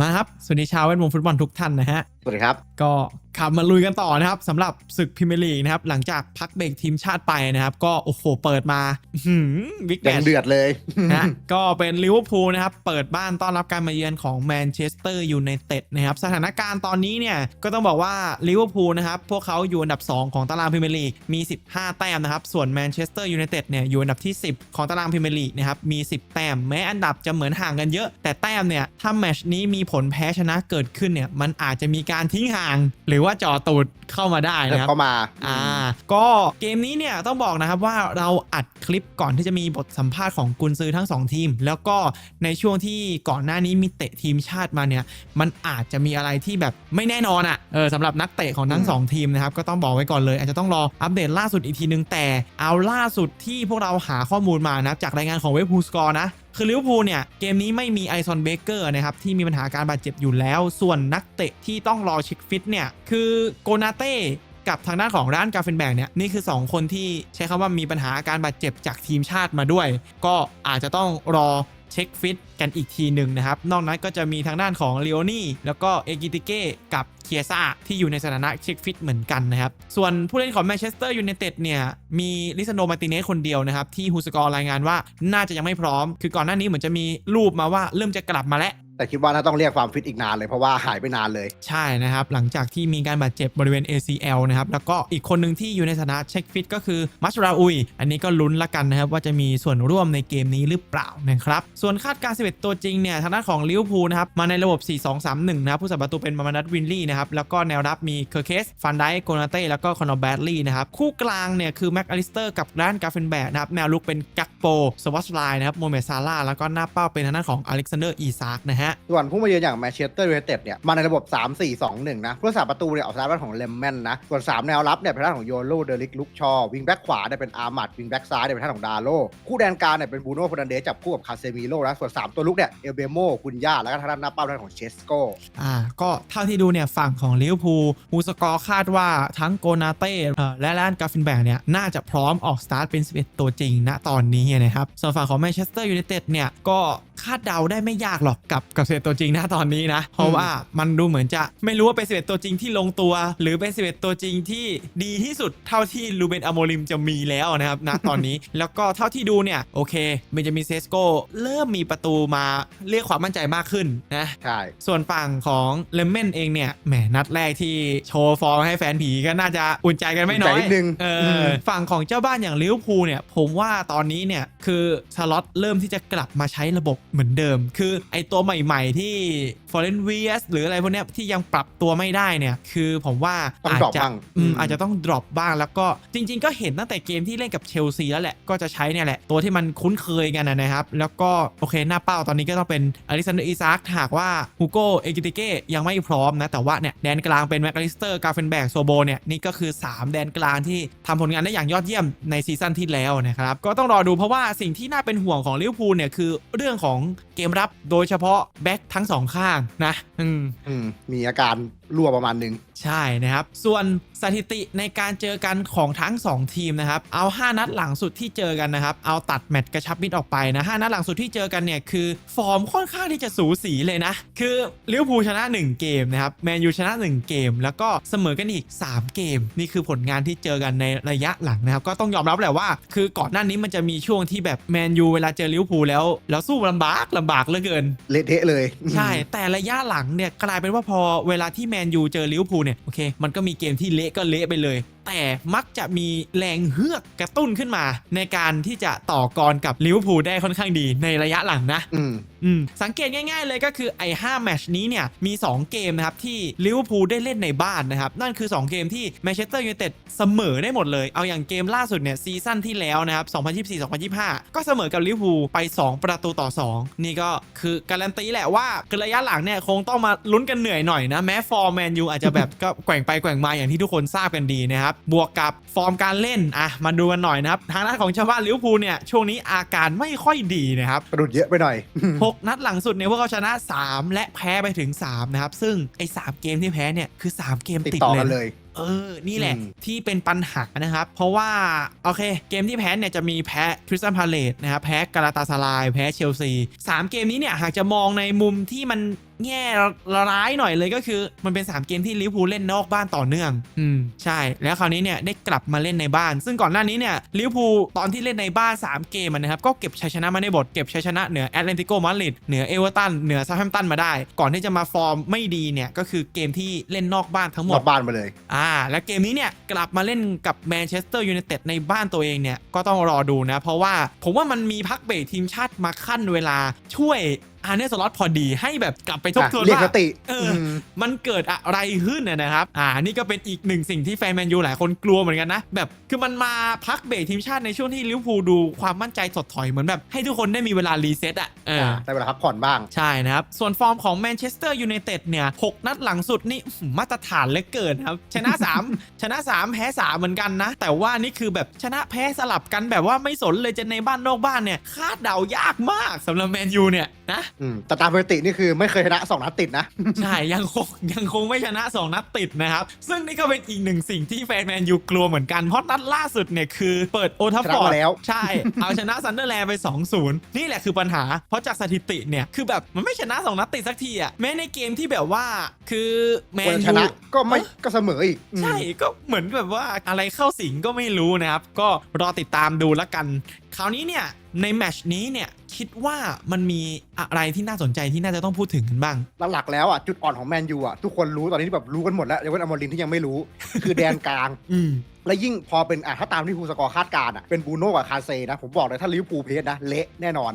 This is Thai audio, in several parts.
มาครับ สวัสดีชาวแวดวงฟุตบอลทุกท่านนะฮะ สวัสดีครับ ก็ ขับมาลุยกันต่อนะครับสำหรับศึกพรีเมียร์ลีกนะครับหลังจากพักเบรกทีมชาติไปนะครับ ก็โอ้โหเปิดมาบิ๊กแดแมงตช์เดือดเลยนะก็เป็นลิเวอร์พูลนะครับ เปิดบ้านต้อนรับการมาเยือนของแมนเชสเตอร์ยูไนเต็ดนะครับ สถานการณ์ตอนนี้เนี่ยก็ต้องบอกว่าลิเวอร์พูลนะครับ พวกเขาอยู่อันดับ 2 ของตารางพรีเมียร์ลีกมี 15 แต้มนะครับ ส่วนแมนเชสเตอร์ยูไนเต็ดเนี่ยอยู่อันดับที่ 10 ของตารางพรีเมียร์ลีกนะครับมี 10 แต้มแม้อันดับจะเหมือนห่างกันเยอะ แต่แต้มเนี่ยถ้าแมตชนี้มีผลแพ้ชนะเกิดขึ้นเนี่ยมันอาจจะมีการทิ้งห่างหรือว่าจ่อตูดเข้ามาได้นะครับเข้ามาอ่าก็เกมนี้เนี่ยต้องบอกนะครับว่าเราอัดคลิปก่อนที่จะมีบทสัมภาษณ์ของกุนซือทั้ง 2 ทีม แล้วก็ในช่วงที่ก่อนหน้านี้มีเตะทีมชาติมาเนี่ยมันอาจจะมีอะไรที่แบบไม่แน่นอนอะ่ะเออสำหรับนักเตะของทั้ง 2 ทีมนะครับก็ต้องบอกไว้ก่อนเลย อาจจะต้องรออัปเดตล่าสุดอีกทีนึงแต่เอาล่าสุดที่พวกเราหาข้อมูลมานะจากรายงานของเว็บพูสกอร์นะคือลิเวอร์พูลเนี่ย เกมนี้ไม่มีไอซอนเบเกอร์นะครับ ที่มีปัญหาการบาดเจ็บอยู่แล้ว ส่วนนักเตะที่ต้องรอเช็คฟิตเนี่ย คือโกนาเต้กับทางด้านของร้านกาเฟนแบกเนี่ยนี่คือ 2 คนที่ใช้คำว่ามีปัญหาอาการบาดเจ็บจากทีมชาติมาด้วย ก็อาจจะต้องรอ เช็คฟิตกันอีกทีหนึ่งนะครับ นอกนั้นก็จะมีทางด้านของเลโอนี่แล้วก็เอกิติเก้กับเคียซ่าที่อยู่ในสถานะเช็คฟิตเหมือนกันนะครับ ส่วนผู้เล่นของแมนเชสเตอร์ยูไนเต็ดเนี่ย มีลิซานโดมาติเนสคนเดียวนะครับ ที่ฮูสกอร์รายงานว่าน่าจะยังไม่พร้อม คือก่อนหน้านี้เหมือนจะมีรูปมาว่าเริ่มจะกลับมาแล้ว แต่คิดว่าน่าต้องเรียกความฟิตอีกนานเลยเพราะว่าหายไปนานเลย ใช่นะครับ หลังจากที่มีการบาดเจ็บบริเวณ ACL นะครับ แล้วก็อีกคนหนึ่งที่อยู่ในสถานะเช็คฟิตก็คือมัชราอุย อันนี้ก็ลุ้นละกันนะครับ ว่าจะมีส่วนร่วมในเกมนี้หรือเปล่านะครับ ส่วนคาดการณ์11 ตัวจริงเนี่ยทางด้านของลิเวอร์พูลนะครับ มาในระบบ 4-2-3-1 นะครับ ผู้สับประตูเป็นมามานัดวินลี่นะครับ แล้วก็แนวรับมีเคอร์เคส ฟันไดโกนาเต้แล้วก็คอนอร์แบดลีย์นะครับ คู่กลางเนี่ยคือแม็กอลิสเตอร์กับร้านกาเฟนแบกนะครับ แนวลุกเป็นกักโปสวัสไลน์นะครับ โมเมซาร่าแล้วก็หน้าเป้าเป็นทางด้านของอเล็กซานเดอร์อีซากนะฮะส่วนผู้มาเยือนอย่างแมนเชสเตอร์ยูไนเต็ดเนี่ยมาในระบบ 3 4 2 1 นะผู้รักษาประตูเนี่ยออกสตาร์ทเป็นของเลมแมนนะ ส่วน 3 แนวรับเนี่ยเป็นท่านของโยโลเดลิกลุกชอวิงแบ็กขวาเนี่ยเป็นอาร์มัดวิงแบ็กซ้ายเนี่ยเป็นท่านของดาโลคู่แดนกลางเนี่ยเป็นบูโน่ฟนันเดสจับคู่กับคาเซมิโลนะส่วน 3 ตัวลุกเนี่ยเอลเบโมคุนย่าแล้วก็ทางด้านหน้าเป้าท่านของเชสโกอ่าก็เท่าที่ดูเนี่ยฝั่งของลิเวอร์พูลฮูสกอร์คาดว่าทั้งโกนาเต้เอ่อและแลนกาฟินแบกเนี่ยน่าจะพร้อมออกสตาร์ทเป็น 11 ตัวจริงณตอนนี้นะครับส่วนฝั่งของแมนเชสเตอร์ยูไนเต็ดเนี่ยก็ คาดเดาได้ไม่ยากหรอกกับกับ11ตัวจริงณตอนนี้นะ เพราะว่ามันดูเหมือนจะไม่รู้ว่าเป็น11ตัวจริงที่ลงตัว หรือเป็น11ตัวจริงที่ดีที่สุดเท่าที่ลูเบนอโมริมจะมีแล้วนะครับณตอนนี้แล้วก็เท่าที่ดูเนี่ยโอเคเบนจามินเซสโกเริ่มมีประตูมาเรียกความมั่นใจมากขึ้นนะใช่ส่วนฝั่งของเลมเมนเองเนี่ยแหมนัดแรกที่โชว์ฟอร์มให้แฟนผีก็น่าจะอุ่นใจกันไม่น้อยอุ่นใจนิดนึงเออือมฝั่งของเจ้าบ้านอย่างลิเวอร์พูลเนี่ยผมว่าตอนนี้เนี่ยคือสล็อตเริ่มที่จะกลับมาใช้ระบบเหมือนเดิม คือไอตัวใหม่ ๆ ที่ f o r e n v s หรืออะไรพวกเนี้ยที่ยังปรับตัวไม่ได้เนี่ย คือผมว่าต้องอาจ drop จะบ้างอืมอืมอาจจะต้อง drop บ้างแล้วก็จริง ๆ ก็เห็นตั้งแต่เกมที่เล่นกับเชลซีแล้วแหละ ก็จะใช้เนี่ยแหละ ตัวที่มันคุ้นเคยกันนะนะครับ แล้วก็โอเคหน้าเป้าตอนนี้ก็ต้องเป็นอลิซันเดอร์อีซากหากว่าฮูโกเอกิติเก้ยังไม่พร้อมนะ แต่ว่าเนี่ยแดนกลางเป็นแมคอลิสเตอร์กาเฟนแบกโซโบเนี่ยนี่ก็คือ 3 แดนกลางที่ทำผลงานได้อย่างยอดเยี่ยมในซีซั่นที่แล้วนะครับก็ต้องรอดูเพราะว่าสิ่งที่น่าเป็นห่วงของลิเวอร์พูลเนี่ยคือเรื่องของเกมรับโดยเฉพาะแบ็คทั้งสองข้างนะอืมอืมมีอาการ รั่วประมาณหนึงใช่นะครับ ส่วนสถิติในการเจอกันของทั้ง 2 ทีมนะครับ เอา 5 นัดหลังสุดที่เจอกันนะครับ เอาตัดแมตช์กระชับมิตรออกไปนะ 5 นัดหลังสุดที่เจอกันเนี่ย คือ ฟอร์มค่อนข้างที่จะสูสีเลยนะ คือลิเวอร์พูลชนะ 1 เกมนะครับ แมนยูชนะ 1 เกม แล้วก็เสมอกันอีก 3 เกม นี่คือผลงานที่เจอกันในระยะหลังนะครับ ก็ต้องยอมรับแหละว่า คือก่อนหน้านี้มันจะมีช่วงที่แบบแมนยูเวลาเจอลิเวอร์พูลแล้ว แล้วสู้ลำบากลำบากเหลือเกิน เละเทะเลย ใช่ แต่ระยะหลังเนี่ยกลายเป็นว่าพอเวลาที่แมนยูเจอลิเวอร์พูลเนี่ยโอเคมันก็มีเกมที่เละก็เละไปเลย แต่มักจะมีแรงเฮือกกระตุ้นขึ้นมา ในการที่จะต่อกรกับลิเวอร์พูลได้ค่อนข้างดีในระยะหลังนะอืมอืมสังเกตง่าย ๆ เลยก็คือไอ้5แมตชนี้เนี่ยมี 2 เกมนะครับที่ลิเวอร์พูลได้เล่นในบ้านนะครับ นั่นคือ 2 เกมที่แมนเชสเตอร์ยูไนเต็ดเสมอได้หมดเลย เอาอย่างเกมล่าสุดเนี่ยซีซั่นที่แล้วนะครับ 2024-2025 ก็เสมอกับลิเวอร์พูลไป 2 ประตูต่อ 2 นี่ก็คือการันตีแหละว่าคือระยะหลังเนี่ยคงต้องมาลุ้นกันเหนื่อยหน่อยนะแม้ฟอร์มแมนยูอาจจะแบบก็แกว่งไปแกว่งมาอย่างที่ทุกคนทราบกันดีนะครับบวกกับฟอร์มการเล่นอะมาดูกันหน่อยนะครับ ทางด้านของชาวบ้านลิเวอร์พูลเนี่ย ช่วงนี้อาการไม่ค่อยดีนะครับกระดุดเยอะไปหน่อย 6 นัดหลังสุดเนี่ยพวกเขาชนะ 3 และแพ้ไปถึง 3 นะครับ ซึ่งไอ้3เกมที่แพ้เนี่ยคือ 3 เกมติดติดต่อเลกันยเลยเออ นี่แหละอืมที่เป็นปัญหานะครับ เพราะว่า โอเค เกมที่แพ้เนี่ยจะมีแพ้คริสตันพาเลตนะครับ แพ้กาลาตาสลาย แพ้เชลซี 3 เกมนี้เนี่ย หากจะมองในมุมที่มัน แง่ร้ายหน่อยเลยก็คือ มันเป็น 3 เกมที่ลิเวอร์พูลเล่นนอกบ้านต่อเนื่อง อืม ใช่ แล้วคราวนี้เนี่ยได้กลับมาเล่นในบ้าน ซึ่งก่อนหน้านี้เนี่ยลิเวอร์พูลตอนที่เล่นในบ้าน 3 เกมอะนะครับ ก็เก็บชัยชนะมาในบท เก็บชัยชนะเหนือแอตเลติโกมาดริด เหนือเอเวอร์ตัน เหนือซาแฮมป์ตันมาได้ ก่อนที่จะมาฟอร์มไม่ดีเนี่ยก็คือเกมที่เล่นนอกบ้านทั้งหมนดอกบ้านมาเลย อ่า และเกมนี้เนี่ยกลับมาเล่นกับแมนเชสเตอร์ยูไนเต็ดในบ้านตัวเองเนี่ยก็ต้องรอดูนะ เพราะว่าผมว่ามันมีพักเบรกทีมชาติมาขั้นเวลาช่วยอาร์เนสล็อตพอดีให้แบบกลับไปทบทวนเรียกว่าสติเอออืมมันเกิดอะไรขึ้นนะนะครับ อ่านี่ก็เป็นอีกหนึ่งสิ่งที่แฟนแมนยูหลายคนกลัวเหมือนกันนะ แบบคือมันมาพักเบรกทีมชาติในช่วงที่ลิเวอร์พูลดูความมั่นใจถดถอยเหมือนแบบให้ทุกคนได้มีเวลารีเซ็ตอะเออ แต่เวลาพักผ่อนบ้าง ใช่นะครับ ส่วนฟอร์มของแมนเชสเตอร์ยูไนเต็ดเนี่ยหกนัดหลังสุดนี่อื้อหือมาตรฐานเหลือเกินครับ ชนะ 3 ชนะ 3 แพ้ 3 เหมือนกันนะ แต่ว่านี่คือแบบชนะแพ้สลับกันแบบว่าไม่สนเลยจะในบ้านนอกบ้านเนี่ย คาดเดายากมากสำหรับแมนยูเนี่ยนะอืมแต่ตามสถิตินี่คือไม่เคยชนะสองนัดติดนะ ใช่ยังคงยังคงไม่ชนะ 2 นัดติดนะครับ ซึ่งนี่ก็เป็นอีกหนึ่งสิ่งที่แฟนแมนยูกลัวเหมือนกัน เพราะนัดล่าสุดเนี่ยคือเปิดโอทัฟฟอร์ชนะมาดแล้ว ใช่ เอาชนะซันเดอร์แลนด์ไป 2-0 นี่แหละคือปัญหา เพราะจากสถิติเนี่ย คือแบบมันไม่ชนะ 2 นัดติดสักทีอะแม้ในเกมที่แบบว่าคือแมควรนจะชยู นะก็ไม่ก็เสมออีกอืม ใช่ก็เหมือนแบบว่าอะไรเข้าสิงก็ไม่รู้นะครับ ก็รอติดตามดูแล้วกันคราวนี้เนี่ยในแมตชนี้เนี่ยคิดว่ามันมีอะไรที่น่าสนใจที่น่าจะต้องพูดถึงกันบ้าง หลักๆแล้วอะจุดอ่อนของแมนยูอะทุกคนรู้ตอนนี้แบบรู้กันหมดแล้วยกเว้นอมรินทร์ที่ยังไม่รู้ คือแดนกลาง อืม และยิ่งพอเป็นอะถ้าตามที่ภูสกอร์คาดการณ์อะเป็นบูโน่กับคาเซนะผมบอกเลยถ้าลิเวอร์พูลเพสนะ เละแน่นอน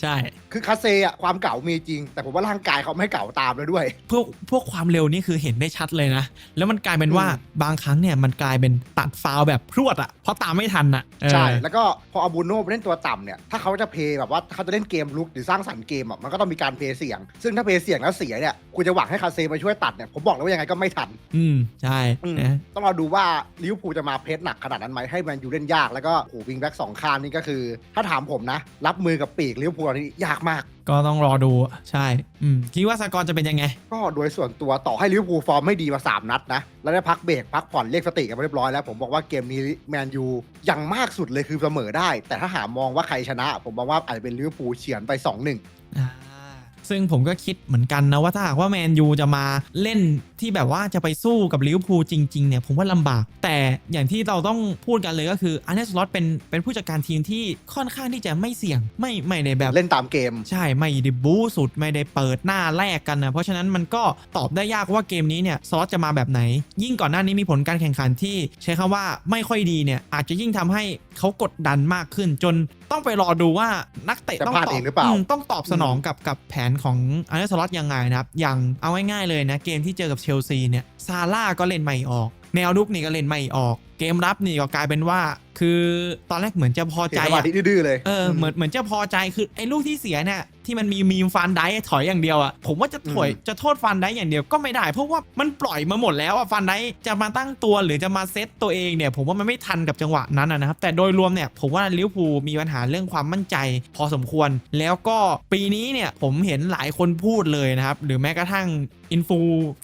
ใช่ คือคาเซอะความเก่ามีจริง แต่ผมว่าร่างกายเขาไม่เก่าตามเลยด้วย พวกพวกความเร็วนี่คือเห็นได้ชัดเลยนะ แล้วมันกลายเป็นว่าอืมบางครั้งเนี่ยมันกลายเป็นตัดฟาวล์แบบพรวดอะเพราะตามไม่ทันอะเออใช่ แล้วก็พออาบูโน่ไปเล่นตัวต่ำเนี่ยถ้าเขาจะเพย์แบบว่าเขาจะเล่นเกมลุกหรือสร้างสรรค์เกมอะมันก็ต้องมีการเพย์เสี่ยง ซึ่งถ้าเพย์เสี่ยงแล้วเสียเนี่ยคุณจะหวังให้คาเซมาช่วยตัดเนี่ยผมบอกเลยว่ายังไงก็ไม่ทัน อืมใช่อืมนะต้องรอดูว่าลิเวอร์พูลจะมาเพสหนักขนาดนั้นไหมให้แมนยูเล่นยากแล้วก็โอ้วิงแบ็กสองข้างนี่ก็คือ ถ้าถามผมนะ รับมือกับปีกลิเวอร์พูลตอนนี้ยากมาก ก็ต้องรอดูใช่อืมคิดว่าสกอร์จะเป็นยังไง ก็โดยส่วนตัวต่อให้ลิเวอร์พูลฟอร์มไม่ดีมา 3 นัดนะ แล้วได้พักเบรกพักผ่อนเรียกสติกันไปเรียบร้อยแล้วผมบอกว่าเกมนี้แมนยูยังมากสุดเลยคือเสมอได้ แต่ถ้าหามองว่าใครชนะ ผมมองว่าอาจจะเป็นลิเวอร์พูลเฉือนไป2-1อ่า ซึ่งผมก็คิดเหมือนกันนะว่าถ้าหากว่าแมนยูจะมาเล่นที่แบบว่าจะไปสู้กับลิเวอร์พูลจริงๆเนี่ยผมว่าลำบาก แต่อย่างที่เราต้องพูดกันเลยก็คืออันเนสลอตเป็นเป็นผู้จัดการทีมที่ค่อนข้างที่จะไม่เสี่ยงไม่ไม่ในแบบเล่นตามเกม ใช่ไม่ได้บู๊สุดไม่ได้เปิดหน้าแรกกันนะเพราะฉะนั้นมันก็ตอบได้ยากว่าเกมนี้เนี่ยซอสจะมาแบบไหน ยิ่งก่อนหน้านี้มีผลการแข่งขันที่ใช้คำว่าไม่ค่อยดีเนี่ยอาจจะยิ่งทำให้เขากดดันมากขึ้น จนต้องไปรอดูว่านักเตะจะต้องพลาดตอเอบงหรือเปล่ามต้องตอบสนองกับกับแผนของอันเดอร์สล็อตยังไงนะครับ อย่างเอาง่ายๆเลยนะ เกมที่เจอกับเชลซีเนี่ยซาร่าก็เล่นไม่ออก แนวลุกนี่ก็เล่นไม่ออก เกมรับนี่ก็กลายเป็นว่า คือตอนแรกเหมือนจะพอเสีใจยสมาอะธิดื้อๆเลยเออเหมือนเหมือนจะพอใจคือไอ้ลูกที่เสียเนี่ย ที่มันมีมีมฟันได้ถอยอย่างเดียวอะผมว่าจะถอยอืมจะโทษฟันได้อย่างเดียวก็ไม่ได้เพราะว่ามันปล่อยมาหมดแล้วอะฟันได้จะมาตั้งตัวหรือจะมาเซตตัวเองเนี่ย ผมว่ามันไม่ทันกับจังหวะนั้นอะนะครับ แต่โดยรวมเนี่ยผมว่าลิเวอร์พูลมีปัญหาเรื่องความมั่นใจ พอสมควร แล้วก็ปีนี้เนี่ยผมเห็นหลายคนพูดเลยนะครับ หรือแม้กระทั่งอินฟู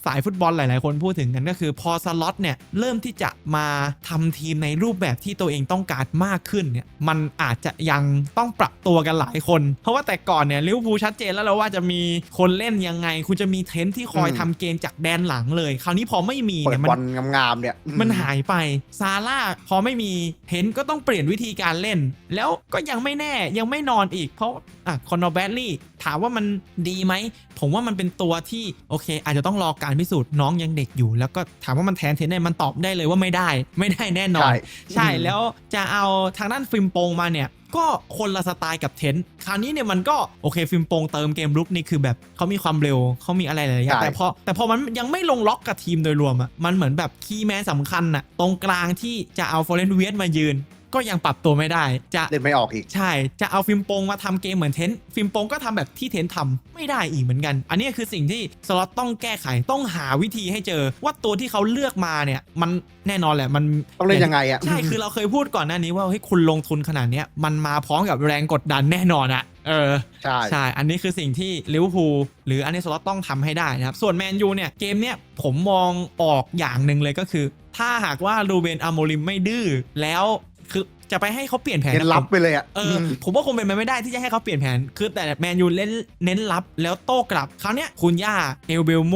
สายฟุตบอลหลาย ๆ คนพูดถึงกันก็คือพอสล็อตเนี่ยเริ่มที่จะมาทำทีมในรูปแบบที่ตัวเองต้องการมากขึ้นเนี่ยมันอาจจะยังต้องปรับตัวกันหลายคน เพราะว่าแต่ก่อนเนี่ยลิเวอร์พูลชัดเจนแล้วเราว่าจะมีคนเล่นยังไง คุณจะมีเทรนท์ที่คอยอืมทำเกมจากแดนหลังเลย คราวนี้พอไม่มีเปิเนี่ดยมันบอลงามๆเนี่ยอืมันหายไปซาร่าพอไม่มีเห็นก็ต้องเปลี่ยนวิธีการเล่น แล้วก็ยังไม่แน่ยังไม่นอนอีก เพราะอะคอนอร์แบดลี่ถามว่ามันดีไหม ผมว่ามันเป็นตัวที่โอเค อาจจะต้องรอการพิสูจน์น้องยังเด็กอยู่ แล้วก็ถามว่ามันแทนเทนได้มันตอบได้เลยว่าไม่ได้ ไม่ได้แน่นอน ใช่ใช่อืมแล้วจะเอาทางด้านฟิล์มโปงมาเนี่ย ก็คนละสไตล์กับเทนต์คราวนี้เนี่ยมันก็โอเคฟิล์มโปงเติมเกมรุกนี่คือแบบเขามีความเร็วเขามีอะไรหลายๆอย่างแต่พอแต่พอมันยังไม่ลงล็อกกับทีมโดยรวมอะมันเหมือนแบบคีย์แมนสำคัญอะตรงกลางที่จะเอาฟอร์เรนเวียสมายืน ก็ยังปรับตัวไม่ได้ จะเล่นไม่ออกอีก ใช่ จะเอาฟิล์มโปงมาทำเกมเหมือนเทนต์ฟิล์มโปงก็ทำแบบที่เทนต์ทำไม่ได้อีกเหมือนกัน อันนี้คือสิ่งที่สล็อตต้องแก้ไขต้องหาวิธีให้เจอว่าตัวที่เขาเลือกมาเนี่ยมันแน่นอนแหละมันต้องเล่นยังไงอะใช่คือเราเคยพูดก่อนหน้านี้ว่าเฮ้ยคุณลงทุนขนาดเนี้ยมันมาพร้อมกับแรงกดดันแน่นอนอะเออใช่ใช่ อันนี้คือสิ่งที่ลิเวอร์พูลหรืออันนี้สล็อตต้องทำให้ได้นะครับ ส่วนแมนยูเนี่ย เกมเนี้ยผมมองออกอย่างหนึ่งเลยก็คือ ถ้าหากว่ารูเบนอโมริมไม่ดื้อแล้ว คือจะไปให้เขาเปลี่ยนแผนเน้นรับไปเลยอะเอออผมว่าคงเป็นไปไม่ได้ที่จะให้เขาเปลี่ยนแผน คือแต่แมนยูเน้นเน้นรับแล้วโต้กลับคราวเนี้ยคุณย่าเอลเบลโม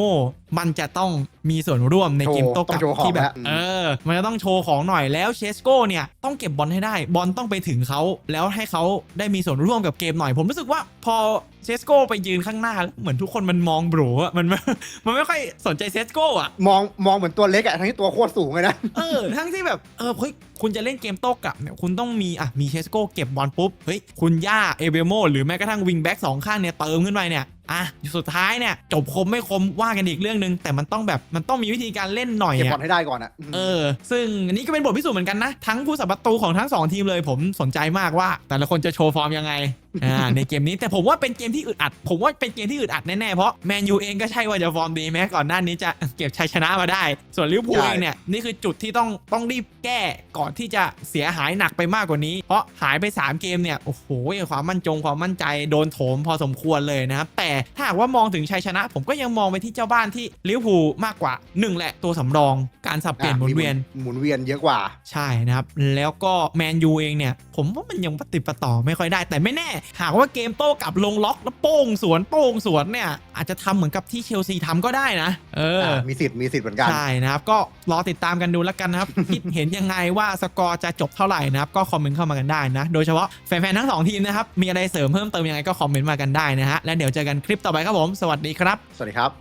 มันจะต้องมีส่วนร่วมในเกมโต้กลับโชว์ของที่แบบแล้วเออ มันจะต้องโชว์ของหน่อยแล้วเชสโก้เนี่ยต้องเก็บบอลให้ได้ บอลต้องไปถึงเขาแล้วให้เขาได้มีส่วนร่วมกับเกมหน่อย ผมรู้สึกว่าพอเชสโก้ไปยืนข้างหน้าแล้วเหมือนทุกคนมันมองโบรอะมันมันไม่ค่อยสนใจเชสโก้อะมองมองเหมือนตัวเล็กอะทั้งที่ตัวโคตรสูงเลยนะเออทั้งที่แบบเออเฮ้ยคุณจะเล่นเกมโต้กลับเนี่ยคุณต้องมีอะมีเชสโก้เก็บบอลปุ๊บเฮ้ยคุณย่าเอเบโมหรือแม้กระทั่งวิงแบ็กสองข้างเนี่ยเติมขึ้นไปเนี่ย อะสุดท้ายเนี่ยจบคมไม่คมว่ากันอีกเรื่องหนึ่งแต่มันต้องแบบมันต้องมีวิธีการเล่นหน่อยเก็บบออะลให้ได้ก่อนอะเออ ซึ่งอันนี้ก็เป็นบทพิสูจน์เหมือนกันนะ ทั้งผู้สับประตูของทั้งสองทีมเลยผมสนใจมากว่า แต่ละคนจะโชว์ฟอร์มยังไง อ่าในเกมนี้แต่ผมว่าเป็นเกมที่อึดอัด ผมว่าเป็นเกมที่อึดอัดแน่ๆ เพราะแมนยูเองก็ใช่ว่าจะฟอร์มดีแม้ก่อนหน้านี้จะเก็บชัยชนะมาได้ ส่วนลิเวอร์พูลใช่เองเนี่ย นี่คือจุดที่ต้องต้องรีบแก้ก่อนที่จะเสียหายหนักไปมากกว่านี้ เพราะหายไป 3 เกมเนี่ย โอ้โหความมั่นจงความมั่นใจโดนโถมพอสมควรเลยนะครับแต่ถ้าหากว่ามองถึงชัยชนะ ผมก็ยังมองไปที่เจ้าบ้านที่ลิเวอร์พูลมากกว่าหนึ่งแหละตัวสำรองการสับเปลี่ยนหมุนเวียนหมุนเวียนเยอะกว่าใช่นะครับแล้วก็แมนยูเองเนี่ยผมว่ามันยังปฏิดปะต่อไม่ค่อยได้แต่ไม่แน่หากว่าเกมโต้กลับลงล็อกแล้วโป้งสวนโป้งสวนเนี่ยอาจจะทำเหมือนกับที่เชลซีทำก็ได้นะ เออ มีสิทธิ์มีสิทธิ์เหมือนกัน ใช่นะครับ ก็รอติดตามกันดูแล้วกันนะครับ คิดเห็นยังไงว่าสกอร์จะจบเท่าไหร่นะครับ ก็คอมเมนต์เข้ามากันได้นะ โดยเฉพาะแฟนๆทั้งสองทีมนะครับ มีอะไรเสริมเพิ่มเติมยังไงก็คอมเมนต์มากันได้นะฮะ และเดี๋ยวเจอกันคลิปต่อไปครับผม สวัสดีครับ สวัสดีครับ